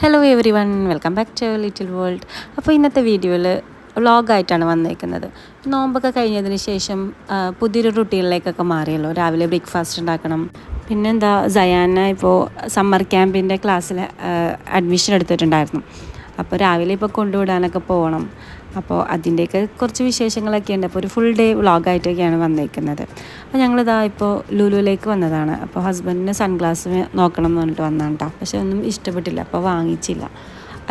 Hello everyone welcome back to little world അപ്പോൾ ഇന്നത്തെ വീഡിയോയിൽ വ്ളോഗായിട്ടാണ് വന്നേക്കുന്നത്. നോമ്പൊക്കെ കഴിഞ്ഞതിന് ശേഷം പുതിയൊരു റുട്ടീനിലേക്കൊക്കെ മാറിയല്ലോ. രാവിലെ ബ്രേക്ക്ഫാസ്റ്റ് ഉണ്ടാക്കണം. പിന്നെന്താ സയാന ഇപ്പോൾ സമ്മർ ക്യാമ്പിന്റെ ക്ലാസ്സിൽ അഡ്മിഷൻ എടുത്തിട്ടുണ്ടായിരുന്നു. അപ്പോൾ രാവിലെ ഇപ്പോൾ കൊണ്ടുവിടാനൊക്കെ പോകണം. അപ്പോൾ അതിന്റെയൊക്കെ കുറച്ച് വിശേഷങ്ങളൊക്കെ ഉണ്ട് അപ്പോൾ ഒരു ഫുൾ ഡേ വ്ളോഗായിട്ടൊക്കെയാണ് വന്നേക്കുന്നത്. അപ്പോൾ ഞങ്ങളിതാ ഇപ്പോൾ ലുലുവിലേക്ക് വന്നതാണ്. അപ്പോൾ ഹസ്ബൻഡിന് സൺഗ്ലാസ് നോക്കണം എന്ന് പറഞ്ഞിട്ട് വന്നതാണ് കേട്ടോ പക്ഷെ ഒന്നും ഇഷ്ടപ്പെട്ടില്ല. അപ്പോൾ വാങ്ങിച്ചില്ല.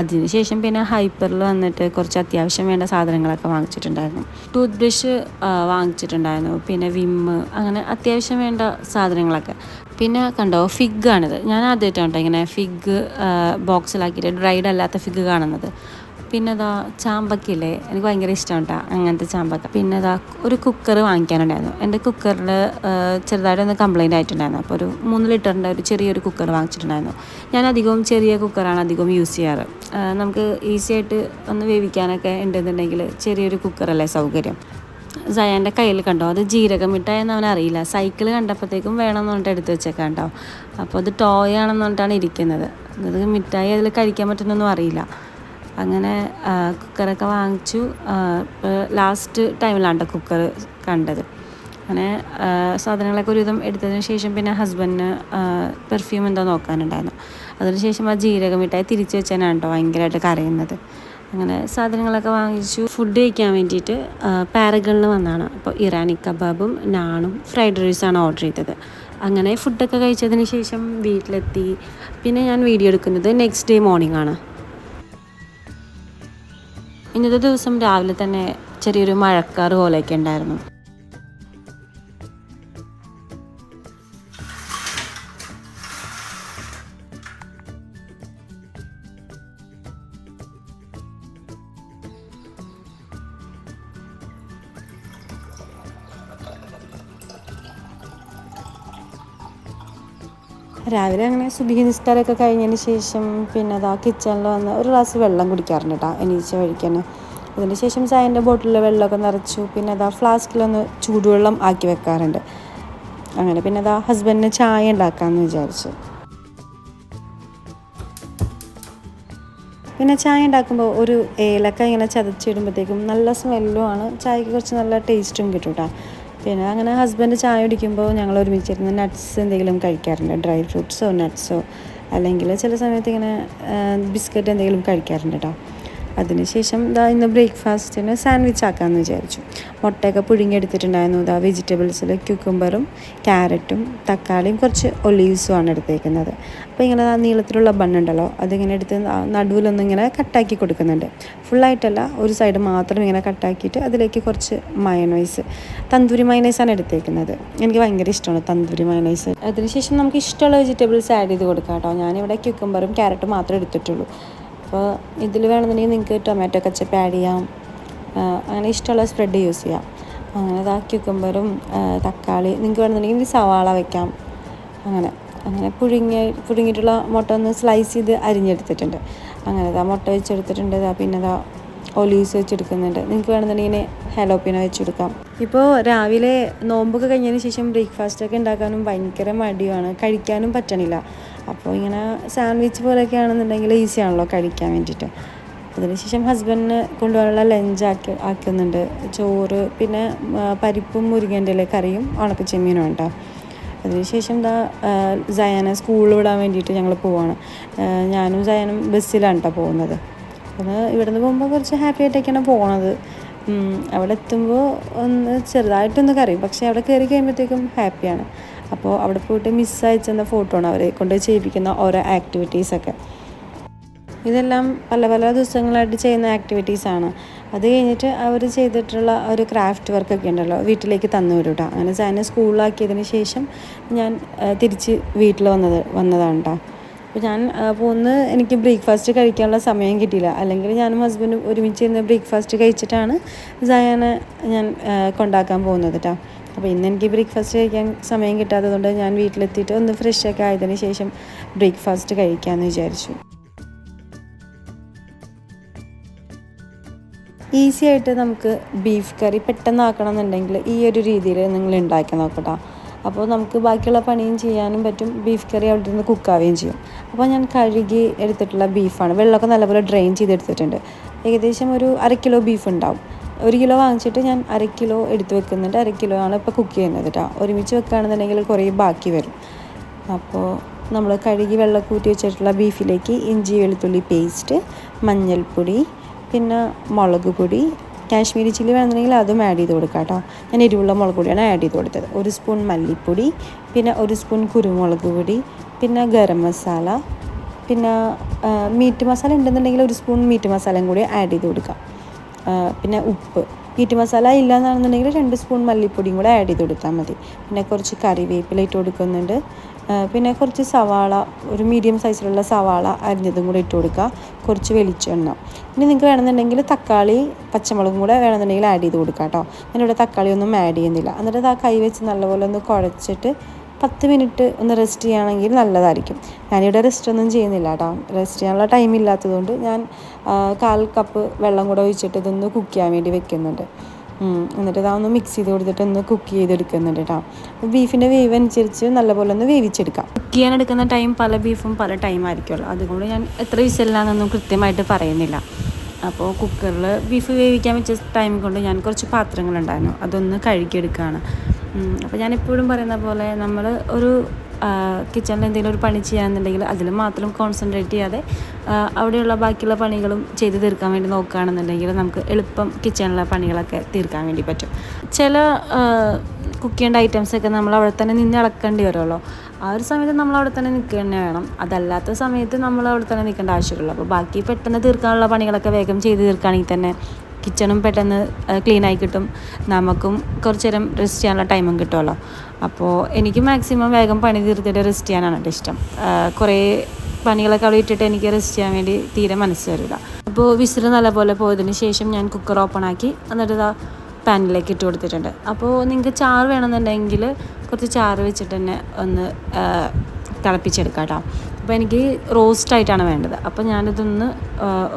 അതിനുശേഷം പിന്നെ ഹൈപ്പറിൽ വന്നിട്ട് കുറച്ച് അത്യാവശ്യം വേണ്ട സാധനങ്ങളൊക്കെ വാങ്ങിച്ചിട്ടുണ്ടായിരുന്നു. Tooth brush വാങ്ങിച്ചിട്ടുണ്ടായിരുന്നു. പിന്നെ വിമ്മ് അങ്ങനെ അത്യാവശ്യം വേണ്ട സാധനങ്ങളൊക്കെ. പിന്നെ കണ്ടോ ഫിഗ് ആണിത്. ഞാൻ ആദ്യമായിട്ടാണ് കേട്ടോ ഇങ്ങനെ ഫിഗ് ബോക്സിലാക്കിയിട്ട് ഡ്രൈഡ് അല്ലാത്ത ഫിഗ് കാണുന്നത്. പിന്നെ അതാ ചാമ്പക്കില്ലേ എനിക്ക് ഭയങ്കര ഇഷ്ടമാണ് കേട്ടോ അങ്ങനത്തെ ചാമ്പക്ക. പിന്നെ അതാ ഒരു കുക്കർ വാങ്ങിക്കാനുണ്ടായിരുന്നു. എന്റെ കുക്കറിൽ ചെറുതായിട്ടൊന്ന് കംപ്ലൈന്റ് ആയിട്ടുണ്ടായിരുന്നു. അപ്പോൾ ഒരു മൂന്ന് ലിറ്ററിന്റെ ഒരു ചെറിയൊരു കുക്കർ വാങ്ങിച്ചിട്ടുണ്ടായിരുന്നു. ഞാൻ അധികവും ചെറിയ കുക്കറാണ് അധികവും യൂസ് ചെയ്യാറ്. നമുക്ക് ഈസി ആയിട്ട് ഒന്ന് വേവിക്കാനൊക്കെ ഉണ്ടെന്നുണ്ടെങ്കിൽ ചെറിയൊരു കുക്കറല്ലേ സൗകര്യം. സയാന്റെ കയ്യിൽ കണ്ടോ? അത് ജീരകം മിഠായെന്ന് അവൻ അറിയില്ല. സൈക്കിൾ കണ്ടപ്പോഴത്തേക്കും വേണമെന്ന് പറഞ്ഞിട്ട് എടുത്ത് വെച്ചേക്കാം കേട്ടോ അപ്പോൾ അത് ടോയ് ആണെന്ന് പറഞ്ഞിട്ടാണ് ഇരിക്കുന്നത്. അത് മിഠായി അതിൽ കഴിക്കാൻ പറ്റുന്നൊന്നും അറിയില്ല. അങ്ങനെ കുക്കറൊക്കെ വാങ്ങിച്ചു. ലാസ്റ്റ് ടൈമിലാണ് കുക്കർ കണ്ടത്. അങ്ങനെ സാധനങ്ങളൊക്കെ ഒരുവിധം എടുത്തതിന് ശേഷം പിന്നെ ഹസ്ബൻഡിന് പെർഫ്യൂം എന്തോ നോക്കാനുണ്ടായിരുന്നു. അതിനുശേഷം ആ ജീരക മിഠായി തിരിച്ചു വെച്ചാണ് കേട്ടോ ഭയങ്കരമായിട്ട് കരയുന്നത്. അങ്ങനെ സാധനങ്ങളൊക്കെ വാങ്ങിച്ചു. ഫുഡ് കഴിക്കാൻ വേണ്ടിയിട്ട് പാരഗണിൽ വന്നതാണ് അപ്പോൾ ഇറാനി കബാബും നാണും ഫ്രൈഡ് റൈസാണ് ഓർഡർ ചെയ്തത്. അങ്ങനെ ഫുഡൊക്കെ കഴിച്ചതിന് ശേഷം വീട്ടിലെത്തി. പിന്നെ ഞാൻ വീഡിയോ എടുക്കുന്നത് നെക്സ്റ്റ് ഡേ മോർണിംഗ് ആണ്. ഇന്നത്തെ ദിവസം രാവിലെ തന്നെ ചെറിയൊരു മഴക്കാറ് പോലെയൊക്കെ ഉണ്ടായിരുന്നു. രാവിലെ അങ്ങനെ സുബിഹി നിസ്കാരമൊക്കെ കഴിഞ്ഞതിന് ശേഷം പിന്നെ അതാ കിച്ചണിൽ വന്ന് ഒരു ഗ്ലാസ് വെള്ളം കുടിക്കാറുണ്ട് കേട്ടോ എണീച്ച വഴിക്കന്നെ. അതിന് ശേഷം ചായന്റെ ബോട്ടിലിൽ വെള്ളമൊക്കെ നിറച്ചു. പിന്നെ അതാ ഫ്ലാസ്കിലൊന്ന് ചൂടുവെള്ളം ആക്കി വെക്കാറുണ്ട്. അങ്ങനെ പിന്നെ അതാ ഹസ്ബൻഡിന് ചായ ഉണ്ടാക്കാമെന്ന് വിചാരിച്ചു. പിന്നെ ചായ ഉണ്ടാക്കുമ്പോൾ ഒരു ഏലക്ക ഇങ്ങനെ ചതച്ചിടുമ്പോഴത്തേക്കും നല്ല സ്മെല്ലും ആണ്. ചായക്ക് കുറച്ച് നല്ല ടേസ്റ്റും കിട്ടും കേട്ടോ പിന്നെ അങ്ങനെ ഹസ്ബൻഡ് ചായ കുടിക്കുമ്പോൾ ഞങ്ങൾ ഒരുമിച്ചിരുന്ന് നട്ട്സ് എന്തെങ്കിലും കഴിക്കാറുണ്ട്. ഡ്രൈ ഫ്രൂട്ട്സോ നട്ട്സോ അല്ലെങ്കിൽ ചില സമയത്ത് ഇങ്ങനെ ബിസ്ക്കറ്റ് എന്തെങ്കിലും കഴിക്കാറുണ്ട് കേട്ടോ അതിനുശേഷം ഇതാ ഇന്ന് ബ്രേക്ക്ഫാസ്റ്റിന് സാൻഡ്വിച്ച് ആക്കാമെന്ന് വിചാരിച്ചു. മുട്ടയൊക്കെ പുഴുങ്ങിയെടുത്തിട്ടുണ്ടായിരുന്നു. ഇതാ വെജിറ്റബിൾസിൽ ക്യൂക്കുംബറും ക്യാരറ്റും തക്കാളിയും കുറച്ച് ഒലീവ്സും ആണ് എടുത്തേക്കുന്നത്. അപ്പോൾ ഇങ്ങനെ ആ നീളത്തിലുള്ള ബണ്ണുണ്ടല്ലോ അതിങ്ങനെ എടുത്ത് നടുവിലൊന്നും ഇങ്ങനെ കട്ടാക്കി കൊടുക്കുന്നുണ്ട്. ഫുള്ളായിട്ടല്ല ഒരു സൈഡ് മാത്രം ഇങ്ങനെ കട്ടാക്കിയിട്ട് അതിലേക്ക് കുറച്ച് മയനൈസ് തന്തൂരി മയനൈസാണ് എടുത്തേക്കുന്നത്. എനിക്ക് ഭയങ്കര ഇഷ്ടമാണ് തന്തൂരി മയനൈസ് അതിനുശേഷം നമുക്ക് ഇഷ്ടമുള്ള വെജിറ്റബിൾസ് ആഡ് ചെയ്ത് കൊടുക്കാം കേട്ടോ. ഞാനിവിടെ ക്യൂക്കുംബറും ക്യാരറ്റും മാത്രമേ എടുത്തിട്ടുള്ളൂ. അപ്പോൾ ഇതിൽ വേണമെന്നുണ്ടെങ്കിൽ നിങ്ങൾക്ക് ടൊമാറ്റോ കച്ചപ്പ് ആഡ് ചെയ്യാം. അങ്ങനെ ഇഷ്ടമുള്ള സ്പ്രെഡ് യൂസ് ചെയ്യാം. അങ്ങനെ ഇതാ ക്യൂക്കമ്പറും തക്കാളി നിങ്ങൾക്ക് വേണമെന്നുണ്ടെങ്കിൽ സവാള വയ്ക്കാം അങ്ങനെ അങ്ങനെ പുഴുങ്ങി പുഴുങ്ങിയിട്ടുള്ള മുട്ട ഒന്ന് സ്ലൈസ് ചെയ്ത് അരിഞ്ഞെടുത്തിട്ടുണ്ട്. അങ്ങനെ ഇതാ മുട്ട വെച്ചെടുത്തിട്ടുണ്ട്. ഇതാ പിന്നെ ഇതാ ഒലീവ്സ് വെച്ചെടുക്കുന്നുണ്ട്. നിങ്ങൾക്ക് വേണമെന്നുണ്ടെങ്കിൽ ഹാലോപ്പിനോ വെച്ചെടുക്കാം. ഇപ്പോൾ രാവിലെ നോമ്പൊക്കെ കഴിഞ്ഞതിന് ശേഷം ബ്രേക്ക്ഫാസ്റ്റൊക്കെ ഉണ്ടാക്കാനും ഭയങ്കര മടിയാണ്. കഴിക്കാനും പറ്റണില്ല. അപ്പോൾ ഇങ്ങനെ സാൻഡ്വിച്ച് പോലെയൊക്കെ ആണെന്നുണ്ടെങ്കിൽ ഈസി ആണല്ലോ കഴിക്കാൻ വേണ്ടിയിട്ട്. അതിനുശേഷം ഹസ്ബൻഡിന് കൊണ്ടുപോകാനുള്ള ലഞ്ച് ആക്കി ആക്കുന്നുണ്ട്. ചോറ് പിന്നെ പരിപ്പും ഇല കറിയും ഉണക്കച്ചെമ്മീനും ഉണ്ടോ. അതിനുശേഷം എന്താ സയാനെ സ്കൂളിൽ വിടാൻ വേണ്ടിയിട്ട് ഞങ്ങൾ പോവാണ്. ഞാനും സയാനും ബസ്സിലാണ് കേട്ടോ പോകുന്നത്. അപ്പോൾ ഇവിടുന്ന് പോകുമ്പോൾ കുറച്ച് ഹാപ്പി ആയിട്ടൊക്കെയാണ് പോണത്. അവിടെ എത്തുമ്പോൾ ഒന്ന് ചെറുതായിട്ടൊന്ന് കറിയും പക്ഷേ അവിടെ കയറി കഴിയുമ്പോഴത്തേക്കും ഹാപ്പിയാണ് അപ്പോൾ അവിടെ പോയിട്ട് മിസ് അയച്ചെന്ന ഫോട്ടോ ആണ് അവരെ കൊണ്ട് ചെയ്യിപ്പിക്കുന്ന ഓരോ ആക്ടിവിറ്റീസൊക്കെ ഇതെല്ലാം പല പല ദിവസങ്ങളായിട്ട് ചെയ്യുന്ന ആക്ടിവിറ്റീസാണ് അത് കഴിഞ്ഞിട്ട് അവർ ചെയ്തിട്ടുള്ള ഒരു ക്രാഫ്റ്റ് വർക്കൊക്കെ ഉണ്ടല്ലോ വീട്ടിലേക്ക് തന്നു വിടും കേട്ടോ അങ്ങനെ സാധനം സ്കൂളിലാക്കിയതിന് ശേഷം ഞാൻ തിരിച്ച് വീട്ടിൽ വന്നത് വന്നതാണ് കേട്ടോ അപ്പോൾ ഞാൻ പോകുന്ന എനിക്ക് ബ്രേക്ക്ഫാസ്റ്റ് കഴിക്കാനുള്ള സമയം കിട്ടിയില്ല. അല്ലെങ്കിൽ ഞാനും ഹസ്ബൻഡും ഒരുമിച്ച് ഇരുന്ന് ബ്രേക്ക്ഫാസ്റ്റ് കഴിച്ചിട്ടാണ് സയാനെ ഞാൻ കൊണ്ടാക്കാൻ പോകുന്നത് കേട്ടോ അപ്പോൾ ഇന്ന് എനിക്ക് ബ്രേക്ക്ഫാസ്റ്റ് കഴിക്കാൻ സമയം കിട്ടാത്തതുകൊണ്ട് ഞാൻ വീട്ടിലെത്തിയിട്ട് ഒന്ന് ഫ്രഷൊക്കെ ആയതിനു ശേഷം ബ്രേക്ക്ഫാസ്റ്റ് കഴിക്കാമെന്ന് വിചാരിച്ചു. ഈസി ആയിട്ട് നമുക്ക് ബീഫ് കറി പെട്ടെന്ന് ആക്കണം എന്നുണ്ടെങ്കിൽ ഈ ഒരു രീതിയിൽ നിങ്ങൾ ഉണ്ടാക്കി നോക്കട്ടോ അപ്പോൾ നമുക്ക് ബാക്കിയുള്ള പണിയും ചെയ്യാനും പറ്റും. ബീഫ് കറി അവിടെ നിന്ന് കുക്കാവുകയും ചെയ്യും. അപ്പോൾ ഞാൻ കഴുകി എടുത്തിട്ടുള്ള ബീഫാണ് വെള്ളമൊക്കെ നല്ലപോലെ ഡ്രെയിൻ ചെയ്തെടുത്തിട്ടുണ്ട്. ഏകദേശം ഒരു അര കിലോ ബീഫ് ഉണ്ടാവും. ഒരു കിലോ വാങ്ങിച്ചിട്ട് ഞാൻ അര കിലോ എടുത്ത് വെക്കുന്നുണ്ട്. അര കിലോ ആണ് ഇപ്പോൾ കുക്ക് ചെയ്യുന്നത് കേട്ടോ ഒരുമിച്ച് വെക്കുകയാണെന്നുണ്ടെങ്കിൽ കുറേ ബാക്കി വരും. അപ്പോൾ നമ്മൾ കഴുകി വെള്ളമൊക്കെ ഊറ്റി വെച്ചിട്ടുള്ള ബീഫിലേക്ക് ഇഞ്ചി വെളുത്തുള്ളി പേസ്റ്റ് മഞ്ഞൾപ്പൊടി പിന്നെ മുളക് പൊടി കാശ്മീരി ചില്ലി വേണമെന്നുണ്ടെങ്കിൽ അതും ആഡ് ചെയ്ത് കൊടുക്കാം കേട്ടോ. ഞാൻ എരിവുള്ള മുളക് പൊടിയാണ് ആഡ് ചെയ്ത് കൊടുത്തത്. ഒരു സ്പൂൺ മല്ലിപ്പൊടി പിന്നെ ഒരു സ്പൂൺ കുരുമുളക് പൊടി പിന്നെ ഗരം മസാല പിന്നെ മീറ്റ് മസാല ഉണ്ടെന്നുണ്ടെങ്കിൽ ഒരു സ്പൂൺ മീറ്റ് മസാലയും കൂടി ആഡ് ചെയ്ത് കൊടുക്കാം. പിന്നെ ഉപ്പ്. മീറ്റ് മസാല ഇല്ലയെന്നാണെന്നുണ്ടെങ്കിൽ രണ്ട് സ്പൂൺ മല്ലിപ്പൊടിയും കൂടെ ആഡ് ചെയ്ത് കൊടുത്താൽ മതി. പിന്നെ കുറച്ച് കറിവേപ്പില ഇട്ട് കൊടുക്കുന്നുണ്ട്. പിന്നെ കുറച്ച് സവാള ഒരു മീഡിയം സൈസിലുള്ള സവാള അരിഞ്ഞതും കൂടെ ഇട്ട് കൊടുക്കുക. കുറച്ച് വെളിച്ചെണ്ണ. ഇനി നിങ്ങൾക്ക് വേണമെന്നുണ്ടെങ്കിൽ തക്കാളി പച്ചമുളകും കൂടെ വേണമെന്നുണ്ടെങ്കിൽ ആഡ് ചെയ്ത് കൊടുക്കുക കേട്ടോ. ഞാനിവിടെ തക്കാളി ഒന്നും ആഡ് ചെയ്യുന്നില്ല. എന്നിട്ട് ആ കൈ വെച്ച് നല്ലപോലെ ഒന്ന് കുഴച്ചിട്ട് പത്ത് മിനിറ്റ് ഒന്ന് റെസ്റ്റ് ചെയ്യുകയാണെങ്കിൽ നല്ലതായിരിക്കും. ഞാനിവിടെ റെസ്റ്റ് ഒന്നും ചെയ്യുന്നില്ല കേട്ടോ. റെസ്റ്റ് ചെയ്യാനുള്ള ടൈം ഇല്ലാത്തതുകൊണ്ട് ഞാൻ കാൽ കപ്പ് വെള്ളം കൂടെ ഒഴിച്ചിട്ട് ഇതൊന്ന് കുക്ക് ചെയ്യാൻ വേണ്ടി വെക്കുന്നുണ്ട്. എന്നിട്ട് ഇതൊന്ന് മിക്സ് ചെയ്ത് കൊടുത്തിട്ട് ഒന്ന് കുക്ക് ചെയ്തെടുക്കുന്നുണ്ട് കേട്ടോ ബീഫിന്റെ വേവ് അനുസരിച്ച് നല്ലപോലെ ഒന്ന് വേവിച്ചെടുക്കാം. കുക്ക് ചെയ്യാൻ എടുക്കുന്ന ടൈം പല ബീഫും പല ടൈം ആയിരിക്കുമല്ലോ അതുകൊണ്ട് ഞാൻ എത്ര വിസലിലാണെന്നൊന്നും കൃത്യമായിട്ട് പറയുന്നില്ല. അപ്പോൾ കുക്കറിൽ ബീഫ് വേവിക്കാൻ വെച്ച ടൈം കൊണ്ട് ഞാൻ കുറച്ച് പാത്രങ്ങളുണ്ടായിരുന്നു. അതൊന്ന് കഴുകിയെടുക്കുകയാണ് അപ്പോൾ ഞാൻ എപ്പോഴും പറയുന്ന പോലെ നമ്മൾ ഒരു കിച്ചണിൽ എന്തെങ്കിലും ഒരു പണി ചെയ്യാന്നുണ്ടെങ്കിൽ അതിൽ മാത്രം കോൺസെൻട്രേറ്റ് ചെയ്യാതെ അവിടെയുള്ള ബാക്കിയുള്ള പണികളും ചെയ്ത് തീർക്കാൻ വേണ്ടി നോക്കുകയാണെന്നുണ്ടെങ്കിൽ നമുക്ക് എളുപ്പം കിച്ചണിലെ പണികളൊക്കെ തീർക്കാൻ വേണ്ടി പറ്റും. ചില കുക്ക് ചെയ്യേണ്ട ഐറ്റംസൊക്കെ നമ്മൾ അവിടെ തന്നെ നിന്ന് ഇളക്കേണ്ടി വരുമല്ലോ. ആ ഒരു സമയത്ത് നമ്മൾ അവിടെ തന്നെ നിൽക്കുക തന്നെ വേണം. അതല്ലാത്ത സമയത്ത് നമ്മൾ അവിടെ തന്നെ നിൽക്കേണ്ട ആവശ്യമുള്ളൂ അപ്പോൾ ബാക്കി പെട്ടെന്ന് തീർക്കാനുള്ള പണികളൊക്കെ വേഗം ചെയ്ത് തീർക്കുകയാണെങ്കിൽ തന്നെ കിച്ചണും പെട്ടെന്ന് ക്ലീൻ ആയി കിട്ടും. നമുക്കും കുറച്ച് നേരം റെസ്റ്റ് ചെയ്യാനുള്ള ടൈമും കിട്ടുമല്ലോ അപ്പോൾ എനിക്ക് മാക്സിമം വേഗം പണി തീർത്തിട്ട് റെസ്റ്റ് ചെയ്യാനാണ് കേട്ടോ ഇഷ്ടം. കുറേ പണികളൊക്കെ അവിടെ ഇട്ടിട്ട് എനിക്ക് റെസ്റ്റ് ചെയ്യാൻ വേണ്ടി തീരെ മനസ്സ് വരില്ല. അപ്പോൾ വിസിൽ നല്ലപോലെ പോയതിന് ശേഷം ഞാൻ കുക്കർ ഓപ്പൺ ആക്കി എന്നിട്ട് ഇതാ പാനിലേക്ക് ഇട്ട് കൊടുത്തിട്ടുണ്ട്. അപ്പോൾ നിങ്ങൾക്ക് ചാറ് വേണമെന്നുണ്ടെങ്കിൽ കുറച്ച് ചാറ് വെച്ചിട്ട് തന്നെ ഒന്ന് തിളപ്പിച്ചെടുക്കാം കേട്ടോ. അപ്പോൾ എനിക്ക് റോസ്റ്റ് ആയിട്ടാണ് വേണ്ടത്. അപ്പോൾ ഞാനിതൊന്ന്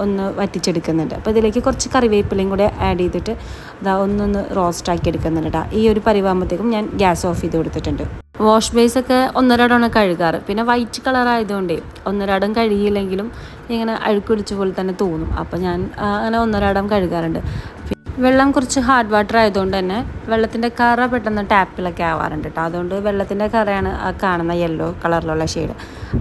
ഒന്ന് വറ്റിച്ചെടുക്കുന്നുണ്ട്. അപ്പോൾ ഇതിലേക്ക് കുറച്ച് കറിവേപ്പിലയും കൂടെ ആഡ് ചെയ്തിട്ട് അതാ ഒന്നൊന്ന് റോസ്റ്റ് ആക്കി എടുക്കുന്നുണ്ട് കേട്ടോ ഈ ഒരു പരിവാകുമ്പോഴത്തേക്കും ഞാൻ ഗ്യാസ് ഓഫ് ചെയ്ത് കൊടുത്തിട്ടുണ്ട്. വാഷ് ബേസ് ഒക്കെ ഒന്നരാടമാണ് കഴുകാറ്. പിന്നെ വൈറ്റ് കളർ ആയതുകൊണ്ടേ ഒന്നരാടം കഴുകിയില്ലെങ്കിലും ഇങ്ങനെ അഴുക്കുടിച്ച പോലെ തന്നെ തോന്നും. അപ്പോൾ ഞാൻ അങ്ങനെ ഒന്നരാടം കഴുകാറുണ്ട്. വെള്ളം കുറച്ച് ഹാർഡ് വാട്ടർ ആയതുകൊണ്ട് തന്നെ വെള്ളത്തിന്റെ കറ പെട്ടെന്ന് ടാപ്പിലൊക്കെ ആവാറുണ്ട് കേട്ടോ അതുകൊണ്ട് വെള്ളത്തിന്റെ കറയാണ് ആ കാണുന്ന യെല്ലോ കളറിലുള്ള ഷെയ്ഡ്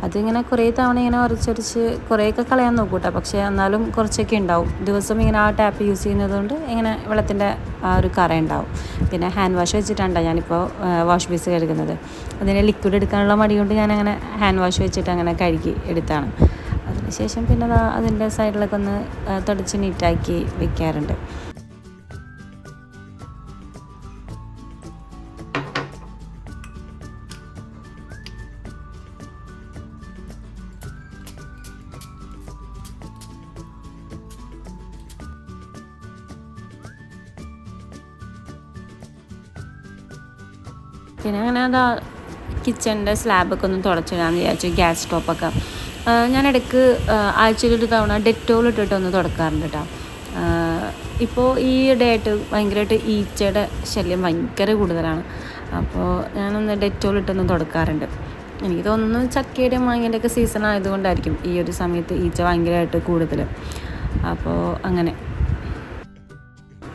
അതിങ്ങനെ കുറേ തവണ ഇങ്ങനെ ഉരച്ചൊരച്ച് കുറേയൊക്കെ കളയാൻ നോക്കും കേട്ടോ പക്ഷേ എന്നാലും കുറച്ചൊക്കെ ഉണ്ടാവും. ദിവസം ഇങ്ങനെ ആ ടാപ്പ് യൂസ് ചെയ്യുന്നതുകൊണ്ട് ഇങ്ങനെ വെള്ളത്തിന്റെ ആ ഒരു കറ ഉണ്ടാവും. പിന്നെ ഹാൻഡ് വാഷ് വെച്ചിട്ടാണ് ഞാനിപ്പോൾ വാഷ് ബീസ് കഴുകുന്നത്. അതിന് ലിക്വിഡ് എടുക്കാനുള്ള മടി കൊണ്ട് ഞാനങ്ങനെ ഹാൻഡ് വാഷ് വെച്ചിട്ട് അങ്ങനെ കഴുകി എടുത്താണ്. അതിനുശേഷം പിന്നെ അതിന്റെ സൈഡിലൊക്കെ ഒന്ന് തുടച്ച് നീറ്റാക്കി വെക്കാറുണ്ട്. പിന്നെ അങ്ങനെ അതാ കിച്ചണിന്റെ സ്ലാബൊക്കെ ഒന്ന് തുടച്ചിടാന്ന് വിചാരിച്ചു ഗ്യാസ് സ്റ്റോപ്പൊക്കെ ഞാൻ ഇടയ്ക്ക് ആഴ്ചയിൽ ഒരു തവണ ഡെറ്റോൾ ഇട്ടിട്ട് ഒന്ന് തുടക്കാറുണ്ട് കേട്ടോ ഇപ്പോൾ ഈ ഇടയായിട്ട് ഭയങ്കരമായിട്ട് ഈച്ചയുടെ ശല്യം ഭയങ്കര കൂടുതലാണ്. അപ്പോൾ ഞാനൊന്ന് ഡെറ്റോൾ ഇട്ടൊന്ന് തുടക്കാറുണ്ട്. എനിക്ക് തോന്നുന്നു ചക്കയുടെയും മാങ്ങേന്റെ ഒക്കെ സീസൺ ആയതുകൊണ്ടായിരിക്കും ഈ ഒരു സമയത്ത് ഈച്ച ഭയങ്കരമായിട്ട് കൂടുതൽ അപ്പോൾ അങ്ങനെ.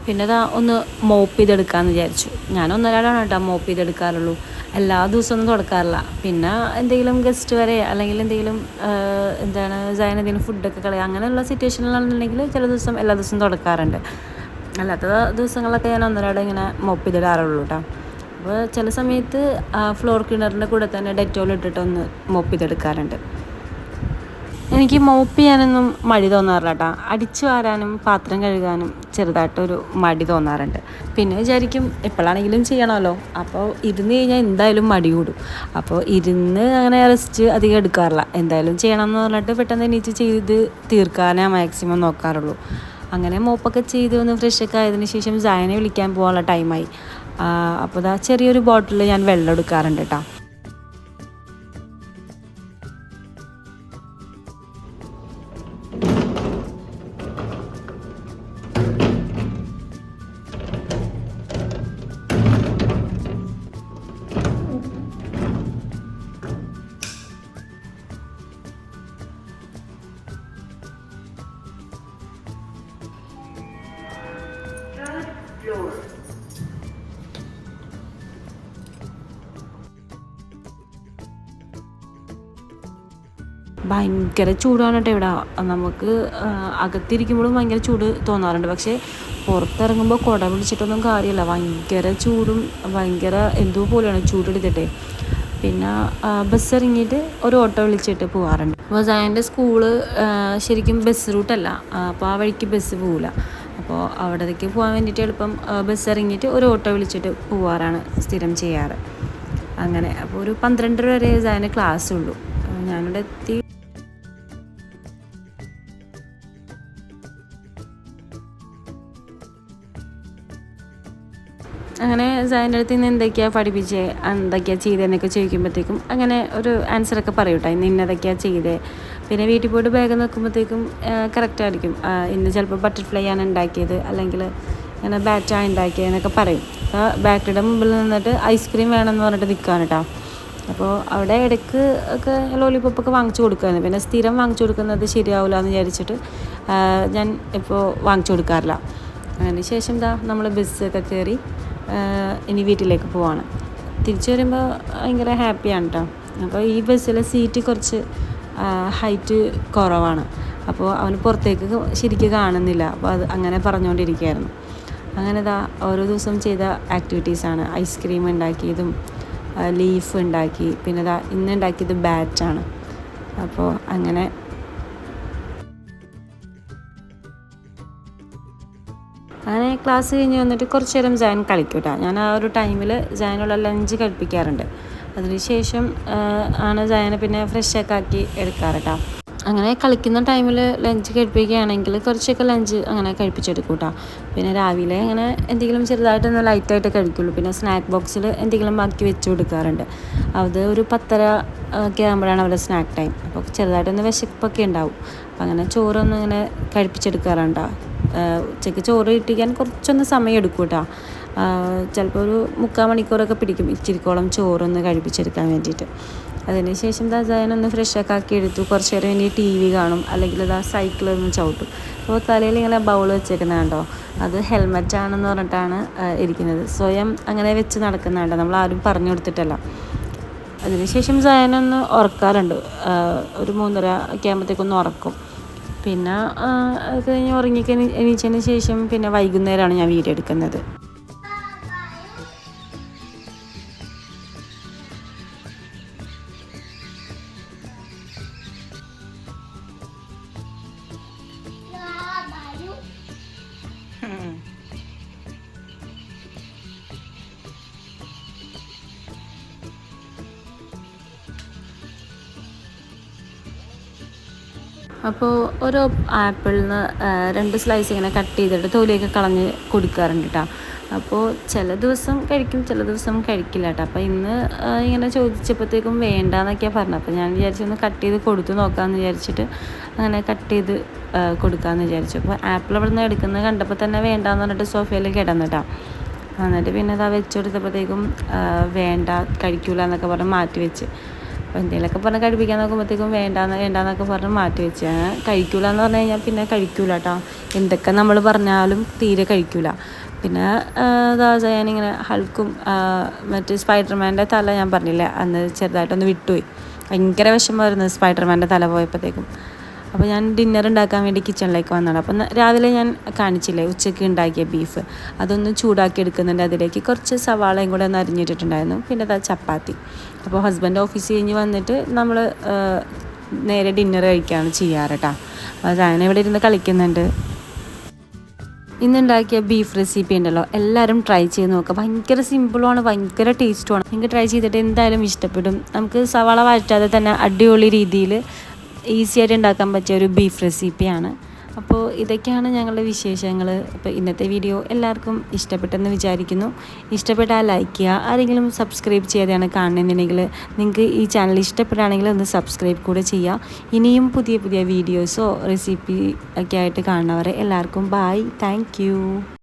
പിന്നെ അതാ ഒന്ന് മോപ്പ് ചെയ്തെടുക്കാമെന്ന് വിചാരിച്ചു. ഞാൻ കേട്ടോ മോപ്പ് ചെയ്തെടുക്കാറുള്ളൂ. എല്ലാ ദിവസവും ഒന്നും തുടക്കാറില്ല. പിന്നെ എന്തെങ്കിലും ഗസ്റ്റ് വരെ അല്ലെങ്കിൽ എന്തെങ്കിലും എന്താണ് സൈൻ എന്തെങ്കിലും ഫുഡൊക്കെ കളയുക അങ്ങനെയുള്ള സിറ്റുവേഷനിലാണെന്നുണ്ടെങ്കിൽ ചില ദിവസം എല്ലാ ദിവസവും തുടക്കാറുണ്ട്. അല്ലാത്ത ദിവസങ്ങളൊക്കെ ഞാൻ ഒന്നരാടെ ഇങ്ങനെ മോപ്പ് ചെയ്തിടാറുള്ളൂ കേട്ടോ. അപ്പോൾ ചില സമയത്ത് ഫ്ലോർ ക്ലീനറിന്റെ കൂടെ തന്നെ ഡെറ്റോൾ ഇട്ടിട്ടൊന്ന് മോപ്പ് ചെയ്തെടുക്കാറുണ്ട്. എനിക്ക് മോപ്പ് ചെയ്യാനൊന്നും മടി തോന്നാറില്ല കേട്ടോ അടിച്ചു വാരാനും പാത്രം കഴുകാനും ചെറുതായിട്ടൊരു മടി തോന്നാറുണ്ട്. പിന്നെ വിചാരിക്കും എപ്പോഴാണെങ്കിലും ചെയ്യണമല്ലോ. അപ്പോൾ ഇരുന്ന് കഴിഞ്ഞാൽ എന്തായാലും മടി കൂടും. അപ്പോൾ ഇരുന്ന് അങ്ങനെ റെസ്റ്റ് അധികം എടുക്കാറില്ല. എന്തായാലും ചെയ്യണം എന്ന് പറഞ്ഞിട്ട് പെട്ടെന്ന് എണീച്ച് ചെയ്ത് തീർക്കാനേ മാക്സിമം നോക്കാറുള്ളൂ. അങ്ങനെ മോപ്പൊക്കെ ചെയ്ത് ഒന്ന് ഫ്രഷൊക്കെ ആയതിനു ശേഷം ജായനെ വിളിക്കാൻ പോകാനുള്ള ടൈമായി അപ്പോൾ ഇതാ ചെറിയൊരു ബോട്ടിൽ ഞാൻ വെള്ളം എടുക്കാറുണ്ട് കേട്ടോ ഭയങ്കര ചൂടാണ് കേട്ടോ ഇവിടെ. നമുക്ക് അകത്തിരിക്കുമ്പോഴും ഭയങ്കര ചൂട് തോന്നാറുണ്ട്. പക്ഷേ പുറത്തിറങ്ങുമ്പോൾ കുട പിടിച്ചിട്ടൊന്നും കാര്യമില്ല. ഭയങ്കര ചൂടും ഭയങ്കര എന്തോ പോലെയാണ് ചൂടെടുത്തിട്ടേ. പിന്നെ ബസ് ഇറങ്ങിയിട്ട് ഒരു ഓട്ടോ വിളിച്ചിട്ട് പോകാറുണ്ട് അപ്പോൾ സയന്റെ സ്കൂൾ ശരിക്കും ബസ് റൂട്ടല്ല. അപ്പോൾ ആ വഴിക്ക് ബസ് പോവില്ല. അപ്പോൾ അവിടേക്ക് പോകാൻ വേണ്ടിയിട്ട് എളുപ്പം ബസ് ഇറങ്ങിയിട്ട് ഒരു ഓട്ടോ വിളിച്ചിട്ട് പോവാറാണ് സ്ഥിരം ചെയ്യാറ്. അങ്ങനെ അപ്പോൾ ഒരു പന്ത്രണ്ടര വരെ സയന് ക്ലാസ് ഉള്ളൂ ഞാനിവിടെ എത്തി. സാറിന്റെ അടുത്ത് ഇന്ന് എന്തൊക്കെയാണ് പഠിപ്പിച്ച്? എന്തൊക്കെയാണ് ചെയ്തതെന്നൊക്കെ ചോദിക്കുമ്പോഴത്തേക്കും അങ്ങനെ ഒരു ആൻസറൊക്കെ പറയും കേട്ടോ ഇന്ന് ഇന്നതൊക്കെയാണ് ചെയ്തേ. പിന്നെ വീട്ടിൽ പോയിട്ട് ബാഗ് നോക്കുമ്പോഴത്തേക്കും കറക്റ്റ് ആയിരിക്കും. ആ, ഇന്ന് ചിലപ്പോൾ ബട്ടർഫ്ലൈ ആണ് ഉണ്ടാക്കിയത്. അല്ലെങ്കിൽ ഇങ്ങനെ ബാറ്റാണ് ഉണ്ടാക്കിയതെന്നൊക്കെ പറയും. അപ്പോൾ ബാറ്ററിയുടെ മുമ്പിൽ നിന്നിട്ട് ഐസ്ക്രീം വേണമെന്ന് പറഞ്ഞിട്ട് നിൽക്കുകയാണ് കേട്ടോ അപ്പോൾ അവിടെ ഇടയ്ക്ക് ഒക്കെ ലോലിപോപ്പൊക്കെ വാങ്ങിച്ചു കൊടുക്കുകയാണ് പിന്നെ സ്ഥിരം വാങ്ങിച്ചു കൊടുക്കുന്നത് ശരിയാവില്ല എന്ന് വിചാരിച്ചിട്ട് ഞാൻ ഇപ്പോൾ വാങ്ങിച്ചു കൊടുക്കാറില്ല. അതിന് ശേഷം എന്താ നമ്മൾ ബസ്സൊക്കെ കയറി ഇനി വീട്ടിലേക്ക് പോവാണ്. തിരിച്ചു വരുമ്പോൾ ഭയങ്കര ഹാപ്പിയാണ് കേട്ടോ അപ്പോൾ ഈ ബസ്സിലെ സീറ്റ് കുറച്ച് ഹൈറ്റ് കുറവാണ്. അപ്പോൾ അവന് പുറത്തേക്ക് ശരിക്കും കാണുന്നില്ല. അപ്പോൾ അത് അങ്ങനെ പറഞ്ഞുകൊണ്ടിരിക്കുകയായിരുന്നു അങ്ങനെ ഇതാ ഓരോ ദിവസം ചെയ്ത ആക്ടിവിറ്റീസാണ് ഐസ്ക്രീം ഉണ്ടാക്കിയതും ലീഫ് ഉണ്ടാക്കി. പിന്നെ ഇതാ ഇന്ന് ഉണ്ടാക്കിയത് ബാറ്റാണ് അപ്പോൾ അങ്ങനെ ക്ലാസ് കഴിഞ്ഞ് വന്നിട്ട് കുറച്ച് നേരം ജാൻ കളിക്കും കേട്ടോ ഞാൻ ആ ഒരു ടൈമിൽ ജാനുള്ള ലഞ്ച് കഴിപ്പിക്കാറുണ്ട്. അതിനുശേഷം ആണ് ജാനെ പിന്നെ ഫ്രഷൊക്കെ ആക്കി എടുക്കാറ് കേട്ടോ അങ്ങനെ കളിക്കുന്ന ടൈമിൽ ലഞ്ച് കഴിപ്പിക്കുകയാണെങ്കിൽ കുറച്ചൊക്കെ ലഞ്ച് അങ്ങനെ കഴിപ്പിച്ചെടുക്കും കേട്ടോ പിന്നെ രാവിലെ അങ്ങനെ എന്തെങ്കിലും ചെറുതായിട്ടൊന്ന് ലൈറ്റായിട്ട് കഴിക്കുള്ളൂ. പിന്നെ സ്നാക്ക് ബോക്സിൽ എന്തെങ്കിലും ബാക്കി വെച്ച് കൊടുക്കാറുണ്ട്. അത് ഒരു പത്തര ഒക്കെ ആകുമ്പോഴാണ് അവരുടെ സ്നാക്ക് ടൈം അപ്പോൾ ചെറുതായിട്ടൊന്ന് വിശപ്പൊക്കെ ഉണ്ടാവും. അപ്പോൾ അങ്ങനെ ചോറൊന്നും ഇങ്ങനെ കഴിപ്പിച്ചെടുക്കാറുണ്ടോ ഉച്ചയ്ക്ക് ചോറ് കിട്ടിക്കാൻ കുറച്ചൊന്ന് സമയം എടുക്കും കേട്ടോ. ചിലപ്പോൾ ഒരു മുക്കാൽ മണിക്കൂറൊക്കെ പിടിക്കും ഇച്ചിരിക്കോളം ചോറൊന്ന് കഴിപ്പിച്ചെടുക്കാൻ വേണ്ടിയിട്ട്. അതിനുശേഷം ദാസായനൊന്ന് ഫ്രഷൊക്കെ ആക്കി എടുത്തു. കുറച്ച് നേരം ഇനി ടി വി കാണും. അല്ലെങ്കിൽ ദാ സൈക്കിളൊന്ന് ചവിട്ടും. അപ്പോൾ തലയിൽ ഇങ്ങനെ ബൗൾ വെച്ചേക്കുന്നത് കണ്ടോ? അത് ഹെൽമെറ്റ് ആണെന്ന് പറഞ്ഞിട്ടാണ് ഇരിക്കുന്നത്. സ്വയം അങ്ങനെ വെച്ച് നടക്കുന്നുണ്ട് നമ്മൾ ആരും പറഞ്ഞു കൊടുത്തിട്ടല്ല. അതിനുശേഷം സയനൊന്ന് ഉറക്കാറുണ്ട്. ഒരു മൂന്നര ഒക്കെ ആകുമ്പോഴത്തേക്കൊന്ന് ഉറക്കും. പിന്നെ അത് കഴിഞ്ഞ് ഉറങ്ങി എണീച്ചതിന് ശേഷം പിന്നെ വൈകുന്നേരമാണ് ഞാൻ വീഡിയോ എടുക്കുന്നത്. അപ്പോൾ ഓരോ ആപ്പിളിൽ നിന്ന് രണ്ട് സ്ലൈസ് ഇങ്ങനെ കട്ട് ചെയ്തിട്ട് തോലിയൊക്കെ കളഞ്ഞ് കൊടുക്കാറുണ്ട് കേട്ടോ അപ്പോൾ ചില ദിവസം കഴിക്കും ചില ദിവസം കഴിക്കില്ല കേട്ടോ അപ്പോൾ ഇന്ന് ഇങ്ങനെ ചോദിച്ചപ്പോഴത്തേക്കും വേണ്ടാന്നൊക്കെയാണ് പറഞ്ഞത്. അപ്പോൾ ഞാൻ വിചാരിച്ചു ഒന്ന് കട്ട് ചെയ്ത് കൊടുത്തു നോക്കാമെന്ന് വിചാരിച്ചിട്ട് അങ്ങനെ കട്ട് ചെയ്ത് കൊടുക്കാമെന്ന് വിചാരിച്ചു. അപ്പോൾ ആപ്പിൾ അവിടെ നിന്ന് എടുക്കുന്നത് കണ്ടപ്പോൾ തന്നെ വേണ്ടാന്ന് പറഞ്ഞിട്ട് സോഫയിൽ കിടന്നു കേട്ടോ എന്നിട്ട് പിന്നെ അത് വെച്ചെടുത്തപ്പോഴത്തേക്കും വേണ്ട കഴിക്കൂല എന്നൊക്കെ പറഞ്ഞ് മാറ്റി വെച്ച്. അപ്പോൾ എന്തെങ്കിലുമൊക്കെ പറഞ്ഞ് കഴിപ്പിക്കാൻ നോക്കുമ്പോഴത്തേക്കും വേണ്ടാന്ന് വേണ്ടാന്നൊക്കെ പറഞ്ഞ് മാറ്റി വെച്ച്. കഴിക്കൂലെന്ന് കഴിക്കൂല എന്ന് പറഞ്ഞു കഴിഞ്ഞാൽ പിന്നെ കഴിക്കൂല കേട്ടോ എന്തൊക്കെ നമ്മൾ പറഞ്ഞാലും തീരെ കഴിക്കൂല. പിന്നെ ഇതാ ഞാനിങ്ങനെ ഹൾക്കും മറ്റേ സ്പൈഡർമാന്റെ തല ഞാൻ പറഞ്ഞില്ലേ അന്ന് ചെറുതായിട്ടൊന്ന് വിട്ടുപോയി. ഭയങ്കര വിഷമമായിരുന്നു സ്പൈഡർമാന്റെ തല പോയപ്പോഴത്തേക്കും. അപ്പോൾ ഞാൻ ഡിന്നർ ഉണ്ടാക്കാൻ വേണ്ടി കിച്ചണിലേക്ക് വന്നതാണ്. അപ്പം രാവിലെ ഞാൻ കാണിച്ചില്ലേ ഉച്ചയ്ക്ക് ഉണ്ടാക്കിയ ബീഫ് അതൊന്ന് ചൂടാക്കി എടുക്കുന്നുണ്ട് അതിലേക്ക്. കുറച്ച് സവാളയും കൂടെ ഒന്ന് അരിഞ്ഞിട്ടിട്ടുണ്ടായിരുന്നു. പിന്നെ അതാ ചപ്പാത്തി. അപ്പോൾ ഹസ്ബൻഡ് ഓഫീസിൽ കഴിഞ്ഞ് വന്നിട്ട് നമ്മൾ നേരെ ഡിന്നർ കഴിക്കുകയാണ് ചെയ്യാറ് കേട്ടോ അപ്പോൾ ഞാൻ ഇവിടെ ഇരുന്ന് കളിക്കുന്നുണ്ട്. ഇന്നുണ്ടാക്കിയ ബീഫ് റെസിപ്പി ഉണ്ടല്ലോ. എല്ലാവരും ട്രൈ ചെയ്ത് നോക്കുക ഭയങ്കര സിമ്പിളുമാണ് ഭയങ്കര ടേസ്റ്റുമാണ് നിങ്ങൾക്ക് ട്രൈ ചെയ്തിട്ട് എന്തായാലും ഇഷ്ടപ്പെടും. നമുക്ക് സവാള വഴറ്റാതെ തന്നെ അടിപൊളി രീതിയിൽ ഈസി ആയിട്ട് ഉണ്ടാക്കാൻ പറ്റിയ ഒരു ബീഫ് റെസിപ്പിയാണ് അപ്പോൾ ഇതൊക്കെയാണ് ഞങ്ങളുടെ വിശേഷങ്ങൾ. അപ്പോൾ ഇന്നത്തെ വീഡിയോ എല്ലാവർക്കും ഇഷ്ടപ്പെട്ടെന്ന് വിചാരിക്കുന്നു. ഇഷ്ടപ്പെട്ടാൽ ലൈക്ക് ചെയ്യുക. ആരെങ്കിലും സബ്സ്ക്രൈബ് ചെയ്യാതെയാണ് കാണുന്നുണ്ടെങ്കിൽ നിങ്ങൾക്ക് ഈ ചാനൽ ഇഷ്ടപ്പെടുകയാണെങ്കിൽ ഒന്ന് സബ്സ്ക്രൈബ് കൂടെ ചെയ്യുക. ഇനിയും പുതിയ പുതിയ വീഡിയോസോ റെസിപ്പി ഒക്കെ ആയിട്ട് കാണുന്നവരെ എല്ലാവർക്കും ബായ് താങ്ക്